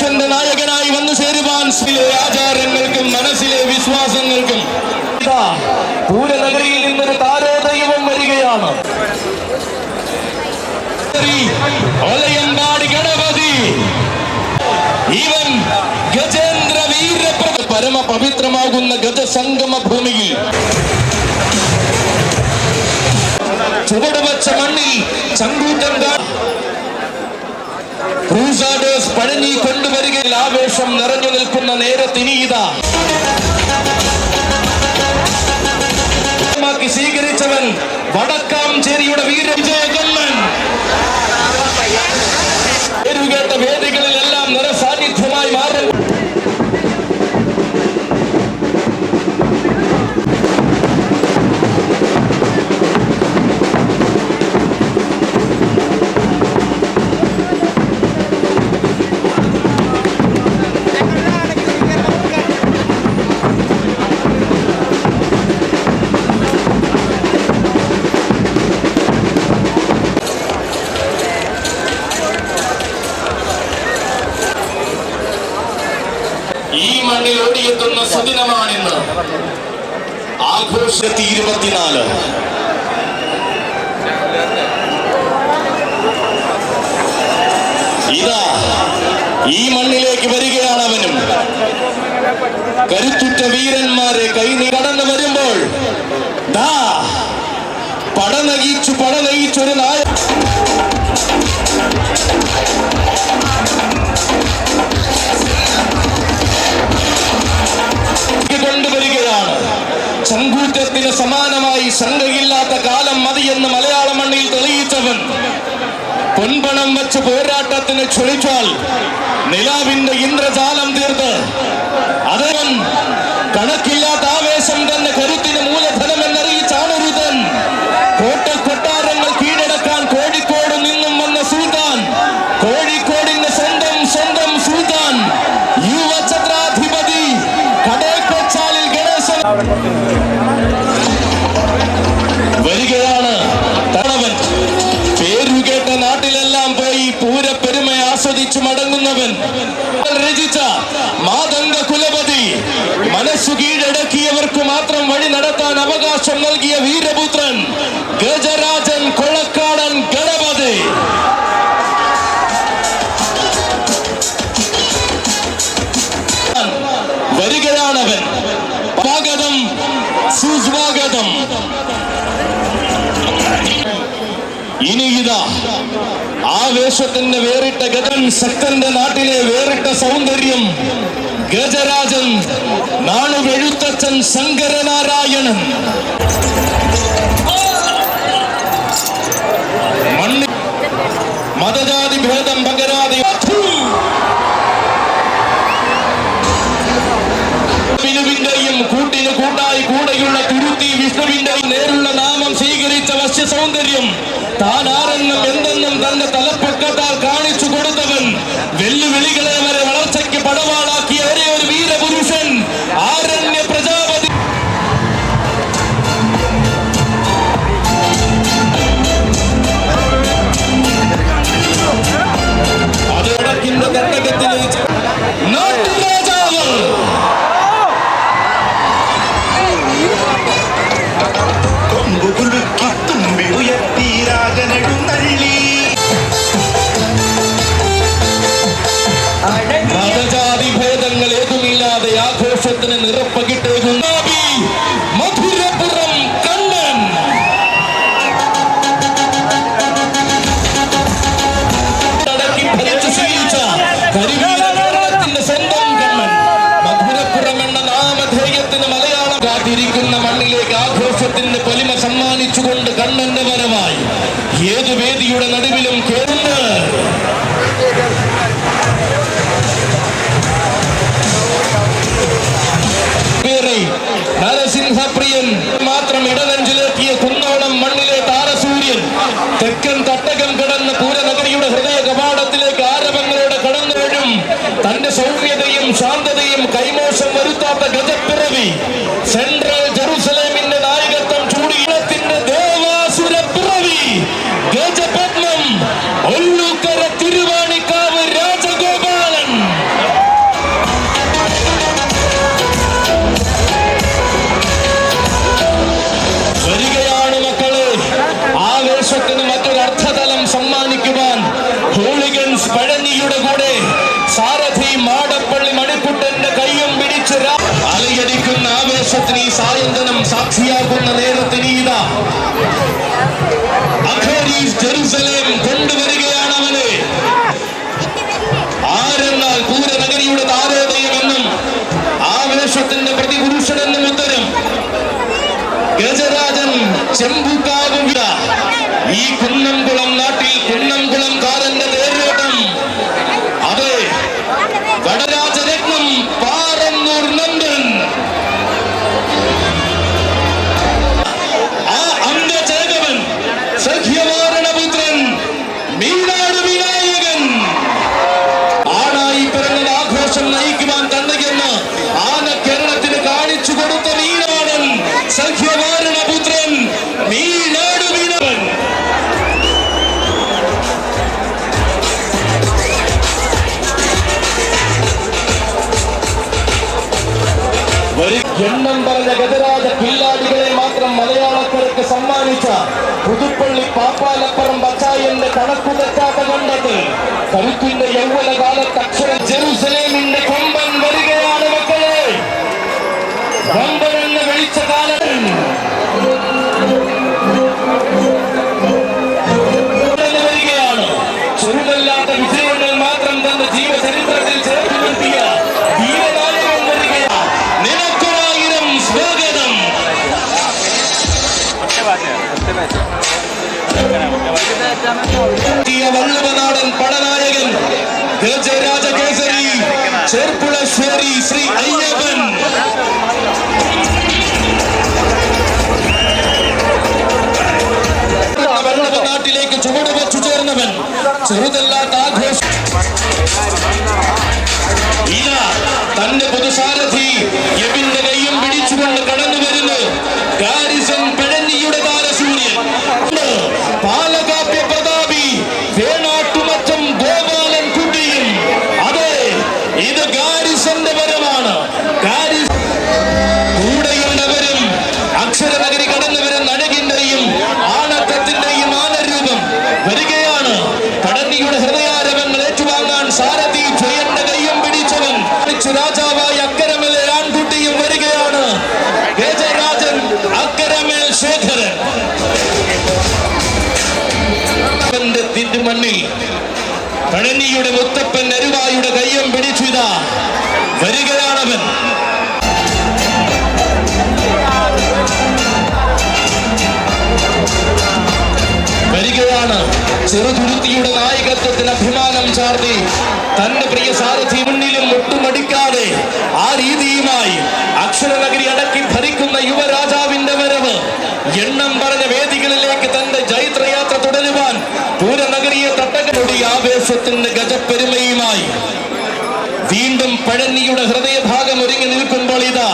മനുഷ്യന്റെ നായകനായി വന്നു ചേരുവാൻ ആചാരങ്ങൾക്കും മനസ്സിലെ വിശ്വാസങ്ങൾക്കും. പൂരനഗരിയിൽ നിന്നൊരു താരോദൈവം വരികയാണ്. ഒലയമ്പാടി ഗണപതി. ഇവൻ ഗജേന്ദ്ര വീരപ്ര പരമ പവിത്രമാകുന്ന ഗജസംഗമ ഭൂമിയിൽ. ചുവട് വച്ച മണ്ണിൽ ചങ്കൂറ്റം ക്രൂസാഡേഴ്സ് പഴഞ്ഞി കൊണ്ടുവരികയിൽ സുദിനമാണിന്ന്. ആഘോഷത്തി ഇരുപത്തിനാല്. ഇതാ ഈ മണ്ണിലേക്ക് വരികയാണ് അവനും. കരുത്തുറ്റ വീരന്മാരെ കൈനി ചങ്കൂറ്റത്തിന് സമാനമായി ശങ്കയില്ലാത്ത കാലം മതിയെന്ന് മലയാള മണ്ണിൽ തെളിയിച്ചവൻ പൊൻപണം വെച്ച് പോരാട്ടത്തിന് ക്ഷണിച്ചാൽ നിലാവിന്റെ ഇന്ദ്രജാലം തീർത്ത് അതവൻ കണക്കില്ലാത്ത ആവേശം തന്നെ കരുത്തിന് മാതംഗ കുലപതി. മനസ്സു കീഴടക്കിയവർക്ക് മാത്രം വഴി നടത്താൻ അവകാശം നൽകിയ വീരപുത്രൻ ഗജരാജൻ കൊളക്കാടൻ ഗണപതി. വരികയാണവൻ. സ്വാഗതം സുസ്വാഗതം. ഇനി ഇതാ ആവേശത്തിന്റെ വേറിട്ട ഗജൻ ശക്തന്റെ നാട്ടിലെ വേറിട്ട സൗന്ദര്യം ഗജരാജൻ നാളുവെഴുത്തച്ഛൻ ശങ്കരനാരായണൻ. മതജാതി ഭേദം വശ്യ സൗന്ദര്യം. താൻ ആരെന്നും എന്തെന്നും തന്റെ തലപ്പൊക്കത്താൽ കാണിച്ചു കൊടുത്തവൻ വെല്ലുവിളികളെ വരെ വളർച്ചയ്ക്ക് പടവാളാക്കിയ ശാന്തതയും കൈമോശം വരുത്താത്ത ഗജപ്പിറവി. സെൻട്രൽ ജെറുസലേമിന്റെ നായകത്വം ചൂടിയിടത്തിന്റെ ദേവാസുരപ്പിറവി ഗജപത്മം ഒല്ലൂക്കര തിരുവാണിക്കാവ് രാജഗോപാലൻ. മക്കളെ. മറ്റൊരു അർത്ഥതലം സമ്മാനിക്കുവാൻ ഹോളിഗൻസ് പഴനിയുടെ കൂടെ പറയുന്ന നേരത്തിന് ഇതാ. ജെറുസലേം കൊണ്ടുവരികയാണ് അവനെ. ആരെന്നാൽ പൂരനഗരിയുടെ താരോദയമെന്നും ആവേശത്തിന്റെ പ്രതിപുരുഷനെന്നും ഉത്തരം. ഗജരാജൻ ചെമ്പുക്കാവും വിട. ഈ കുന്നംകുളം എണ്ണം പറഞ്ഞ ഗതരാജ കില്ലാടികളെ മാത്രം മലയാളക്കാർക്ക് സമ്മാനിച്ച പുതുപ്പള്ളി പാപ്പാലപ്പുറം ബച്ചായന്റെ കണക്കു തെറ്റാത്ത കണ്ടത് കരുത്തിന്റെ യൗവന കാലത്ത് അക്ഷരം വള്ളുവനാടൻ പടനായകൻ ഗജരാജകേസരി ചേർപ്പുളശ്ശേരി ശ്രീ അയ്യപ്പൻ. നാട്ടിലേക്ക് ചുവട് വെച്ചു ചേർന്നവൻ ചെറുതല്ലാത്ത ആഘോഷം തന്റെ പൊതുസാരഥി യബിന്റെ അവന്റെ മണ്ണിൽ പഴനിയുടെ മുത്തപ്പൻ അരുവായുടെ കയ്യം പിടിച്ചു ഇതാ വരികയാണവൻ. വരികയാണ്. ചെറുതുരുത്തിയുടെ നായകത്വത്തിൽ അഭിമാനം ചാർത്തി. തന്റെ പ്രിയ സാരഥി വീണ്ടും ഹൃദയഭാഗം ഒരുങ്ങി നിൽക്കുമ്പോൾ ഇതാ.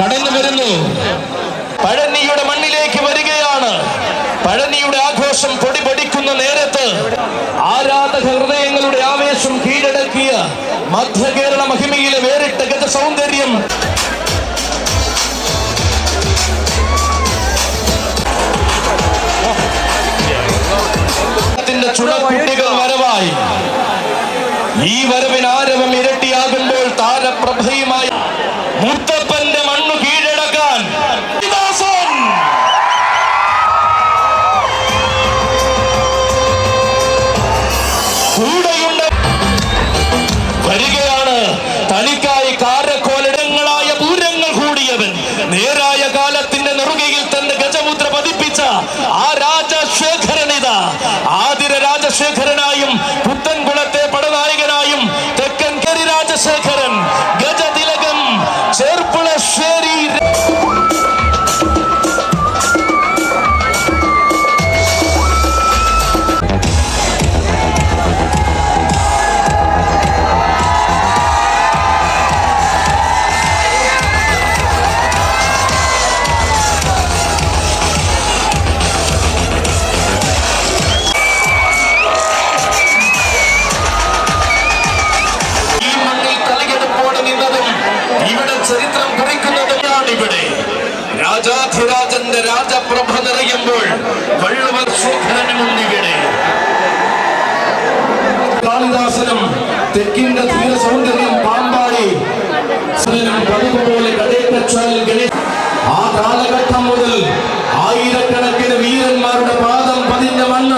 കടന്നു വരുന്നു. പഴനിയുടെ മണ്ണിലേക്ക് വരികയാണ്. പഴനിയുടെ ആഘോഷം പൊടിപൊടിക്കുന്ന നേരത്ത് ആരാധക ഹൃദയങ്ങളുടെ ആവേശം കീഴടക്കിയ മധ്യ കേരള മഹിമയിലെ വേറിട്ട ഗത സൗന്ദര്യം ముత్తప్ప രാജാധിരാജന്റെ രാജപ്രഭ നിറയുമ്പോൾ വള്ളുവർ ശോഭനമുന്നിവിടെ കാളിദാസനും തെക്കിന്റെ തീര സൗന്ദര്യം പാമ്പാടി. പതിവുപോലെ ആ കാലഘട്ടം മുതൽ ആയിരക്കണക്കിന് വീരന്മാരുടെ പാദം പതിഞ്ഞ മണ്ണ്